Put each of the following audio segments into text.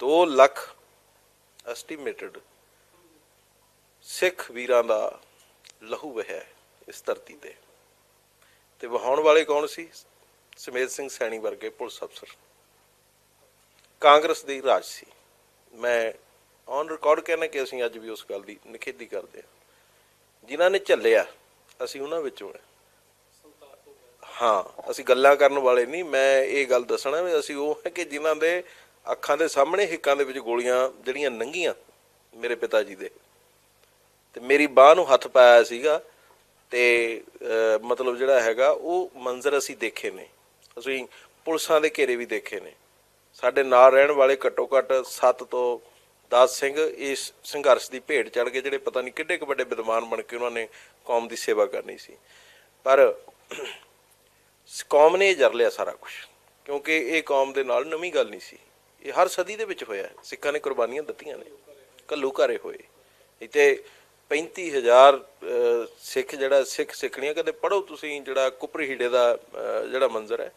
2 lakh estimated ਸਿੱਖ ਵੀਰਾਂ ਦਾ ਲਹੂ ਵਹਿਆ ਇਸ ਧਰਤੀ ਤੇ। ਤੇ ਵਹਾਉਣ ਵਾਲੇ ਕੌਣ ਸੀ? ਸਮੇਤ ਸਿੰਘ ਸੈਣੀ ਵਰਗੇ ਪੁਲਿਸ ਅਫਸਰ। ਕਾਂਗਰਸ ਦੀ ਰਾਜ ਸੀ। ਮੈਂ ਔਨ ਰਿਕਾਰਡ ਕਹਿੰਦਾ ਕਿ ਅਸੀਂ ਅੱਜ ਵੀ ਉਸ ਗੱਲ ਦੀ ਨਿਖੇਧੀ ਕਰਦੇ ਹਾਂ। ਜਿਨ੍ਹਾਂ ਨੇ ਝੱਲਿਆ, ਅਸੀਂ ਉਹਨਾਂ ਵਿੱਚੋਂ ਹਾਂ। ਹਾਂ, ਅਸੀਂ ਗੱਲਾਂ ਕਰਨ ਵਾਲੇ ਨਹੀਂ। ਮੈਂ ਇਹ ਗੱਲ ਦੱਸਣਾ ਵੀ ਅਸੀਂ ਉਹ ਹੈ ਕਿ ਜਿਨ੍ਹਾਂ ਦੇ ਅੱਖਾਂ ਦੇ ਸਾਹਮਣੇ ਹਿੱਕਾਂ ਦੇ ਵਿੱਚ ਗੋਲੀਆਂ ਜਿਹੜੀਆਂ ਲੰਘੀਆਂ ਮੇਰੇ ਪਿਤਾ ਜੀ ਦੇ। ਤੇ ਮੇਰੀ ਬਾਹ ਨੂੰ ਹੱਥ ਪਾਇਆ ਸੀਗਾ ਤੇ ਮਤਲਬ ਜਿਹੜਾ ਹੈਗਾ ਉਹ ਮੰਜ਼ਰ ਅਸੀਂ ਦੇਖੇ ਨੇ। ਅਸੀਂ ਪੁਲਿਸਾਂ ਦੇ ਘੇਰੇ ਵੀ ਦੇਖੇ ਨੇ। ਸਾਡੇ ਨਾਲ ਰਹਿਣ ਵਾਲੇ ਘੱਟੋ ਘੱਟ 7 ਤੋਂ 10 ਸਿੰਘ ਇਸ ਸੰਘਰਸ਼ ਦੀ ਭੇਟ ਚੜ ਕੇ ਜਿਹੜੇ ਪਤਾ ਨਹੀਂ ਕਿੱਡੇ ਕੁ ਵੱਡੇ ਵਿਦਵਾਨ ਬਣ ਕੇ ਉਹਨਾਂ ਨੇ ਕੌਮ ਦੀ ਸੇਵਾ ਕਰਨੀ ਸੀ। ਪਰ ਕੌਮ ਨੇ ਇਹ ਜਰ ਲਿਆ ਸਾਰਾ ਕੁਝ ਕਿਉਂਕਿ ਇਹ ਕੌਮ ਦੇ ਨਾਲ ਨਵੀਂ ਗੱਲ ਨਹੀਂ ਸੀ। ਇਹ ਹਰ ਸਦੀ ਦੇ ਵਿੱਚ ਹੋਇਆ ਸਿੱਖਾਂ ਨੇ ਕੁਰਬਾਨੀਆਂ ਦਿੱਤੀਆਂ ਨੇ। ਕੱਲੂ ਘਾਰੇ ਹੋਏ। ਇੱਥੇ 35000 ਅਹ, ਸਿੱਖ ਜਿਹੜਾ ਸਿੱਖ ਸਿੱਖਣੀਆਂ ਕਦੇ ਪੜੋ ਤੁਸੀਂ ਜਿਹੜਾ ਕੁਪਰੀ ਹੀੜੇ ਦਾ ਜਿਹੜਾ ਮੰਜ਼ਰ ਹੈ।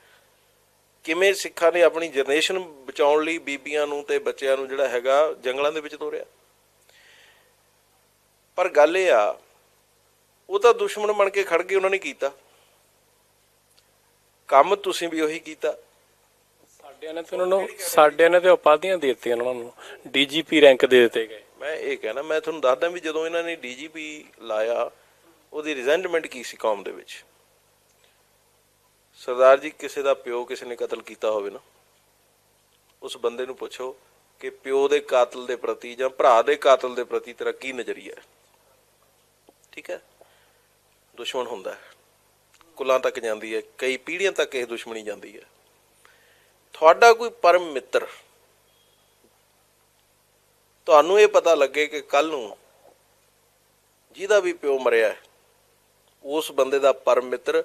ਕਿਵੇਂ ਸਿੱਖਾਂ ਨੇ ਆਪਣੀ ਜਨਰੇਸ਼ਨ ਬਚਾਉਣ ਲਈ ਬੀਬੀਆਂ ਨੂੰ ਤੇ ਬੱਚਿਆਂ ਨੂੰ ਜਿਹੜਾ ਹੈਗਾ ਜੰਗਲਾਂ ਦੇ ਵਿੱਚ ਤੋਰਿਆ? ਪਰ ਗੱਲ ਇਹ ਆ ਉਹ ਤਾਂ ਦੁਸ਼ਮਣ ਬਣ ਕੇ ਖੜ ਗਏ ਉਹਨਾਂ ਨੇ ਕੀਤਾ। ਕੰਮ ਤੁਸੀਂ ਵੀ ਉਹੀ ਕੀਤਾ। ਸਾਡਿਆਂ ਨੇ ਤੇ ਉਹਨਾਂ ਨੂੰ, ਸਾਡਿਆਂ ਨੇ ਤੇ ਉਪਾਧੀਆਂ ਦੇ ਦਿੱਤੀਆਂ ਉਹਨਾਂ ਨੂੰ, ਡੀਜੀਪੀ ਰੈਂਕ ਦੇ ਦਿੱਤੇ ਗਏ। ਮੈਂ ਇਹ ਕਹਿਣਾ, ਮੈਂ ਤੁਹਾਨੂੰ ਦੱਸਦਾ ਵੀ ਜਦੋਂ ਇਹਨਾਂ ਨੇ ਡੀਜੀਪੀ ਲਾਇਆ, ਉਹਦੀ ਰਿਜ਼ੈਂਟਮੈਂਟ ਕੀ ਸੀ ਕੌਮ ਦੇ ਵਿੱਚ? ਸਰਦਾਰ ਜੀ, ਕਿਸੇ ਦਾ ਪਿਓ ਕਿਸੇ ਨੇ ਕਤਲ ਕੀਤਾ ਹੋਵੇ ਨਾ, ਉਸ ਬੰਦੇ ਨੂੰ ਪੁੱਛੋ ਕਿ ਪਿਓ ਦੇ ਕਾਤਲ ਦੇ ਪ੍ਰਤੀ ਜਾਂ ਭਰਾ ਦੇ ਕਾਤਲ ਦੇ ਪ੍ਰਤੀ ਤੇਰਾ ਕੀ ਨਜ਼ਰੀਆ ਹੈ? ਠੀਕ ਹੈ? ਦੁਸ਼ਮਣ ਹੁੰਦਾ ਹੈ। ਕੁਲਾਂ ਤੱਕ ਜਾਂਦੀ ਹੈ, ਕਈ ਪੀੜ੍ਹੀਆਂ ਤੱਕ ਇਹ ਦੁਸ਼ਮਣੀ ਜਾਂਦੀ ਹੈ। ਤੁਹਾਡਾ ਕੋਈ ਪਰਮ ਮਿੱਤਰ। ਤੁਹਾਨੂੰ ਇਹ ਪਤਾ ਲੱਗੇ ਕਿ ਕੱਲ ਨੂੰ ਜਿਹਦਾ ਵੀ ਪਿਓ ਮਰਿਆ ਉਸ ਬੰਦੇ ਦਾ ਪਰਮ ਮਿੱਤਰ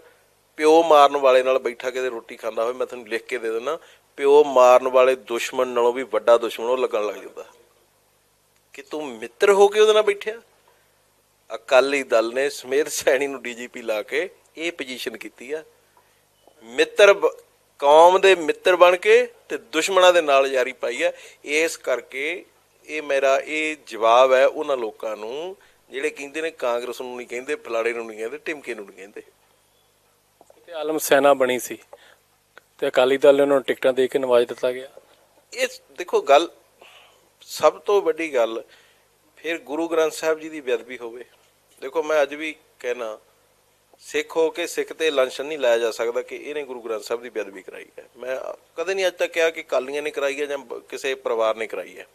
ਪਿਓ ਮਾਰਨ ਵਾਲੇ ਨਾਲ ਬੈਠਾ ਕਿਤੇ ਰੋਟੀ ਖਾਂਦਾ ਹੋਵੇ, ਮੈਂ ਤੁਹਾਨੂੰ ਲਿਖ ਕੇ ਦੇ ਦਿੰਦਾ, ਪਿਓ ਮਾਰਨ ਵਾਲੇ ਦੁਸ਼ਮਣ ਨਾਲੋਂ ਵੀ ਵੱਡਾ ਦੁਸ਼ਮਣ ਉਹ ਲੱਗਣ ਲੱਗ ਜਾਂਦਾ। ਕਿ ਤੂੰ ਮਿੱਤਰ ਹੋ ਕੇ ਉਹਦੇ ਨਾਲ ਬੈਠਿਆ? ਅਕਾਲੀ ਦਲ ਨੇ ਸਮੇਤ ਸੈਣੀ ਨੂੰ ਡੀਜੀਪੀ ਲਾ ਕੇ ਇਹ ਪੋਜੀਸ਼ਨ ਕੀਤੀ ਆ। ਮਿੱਤਰ ਕੌਮ ਦੇ ਮਿੱਤਰ ਬਣ ਕੇ ਤੇ ਦੁਸ਼ਮਣਾਂ ਦੇ ਨਾਲ ਯਾਰੀ ਪਾਈ ਹੈ। ਇਸ ਕਰਕੇ ਇਹ ਮੇਰਾ ਇਹ ਜਵਾਬ ਹੈ ਉਹਨਾਂ ਲੋਕਾਂ ਨੂੰ ਜਿਹੜੇ ਕਹਿੰਦੇ ਨੇ ਕਾਂਗਰਸ ਨੂੰ ਨਹੀਂ ਕਹਿੰਦੇ ਫਲਾੜੇ ਨੂੰ ਨਹੀਂ ਕਹਿੰਦੇ ਟਿਮਕੇ ਨੂੰ ਨਹੀਂ ਕਹਿੰਦੇ। ਤੇ ਆਲਮ ਸੈਨਾ ਬਣੀ ਸੀ ਤੇ ਅਕਾਲੀ ਦਲ ਨੇ ਉਹਨਾਂ ਨੂੰ ਟਿਕਟਾਂ ਦੇ ਕੇ ਨਵਾਜ ਦਿੱਤਾ ਗਿਆ। ਇਹ ਦੇਖੋ ਗੱਲ ਸਭ ਤੋਂ ਵੱਡੀ ਗੱਲ ਫਿਰ ਗੁਰੂ ਗ੍ਰੰਥ ਸਾਹਿਬ ਜੀ ਦੀ ਬੇਅਦਬੀ ਹੋਵੇ। ਦੇਖੋ ਮੈਂ ਅੱਜ ਵੀ ਕਹਿਣਾ ਸਿੱਖ ਹੋ ਕੇ ਸਿੱਖ ਤੇ ਲੰਛਨ ਨਹੀਂ ਲਾਇਆ ਜਾ ਸਕਦਾ ਕਿ ਇਹਨੇ ਗੁਰੂ ਗ੍ਰੰਥ ਸਾਹਿਬ ਦੀ ਬੇਅਦਬੀ ਕਰਾਈ ਹੈ। ਮੈਂ ਕਦੇ ਨਹੀਂ ਅੱਜ ਤੱਕ ਕਿਹਾ ਕਿ ਕਾਲੀਆਂ ਨੇ ਕਰਾਈ ਹੈ ਜਾਂ ਕਿਸੇ ਪਰਿਵਾਰ ਨੇ ਕਰਾਈ ਹੈ।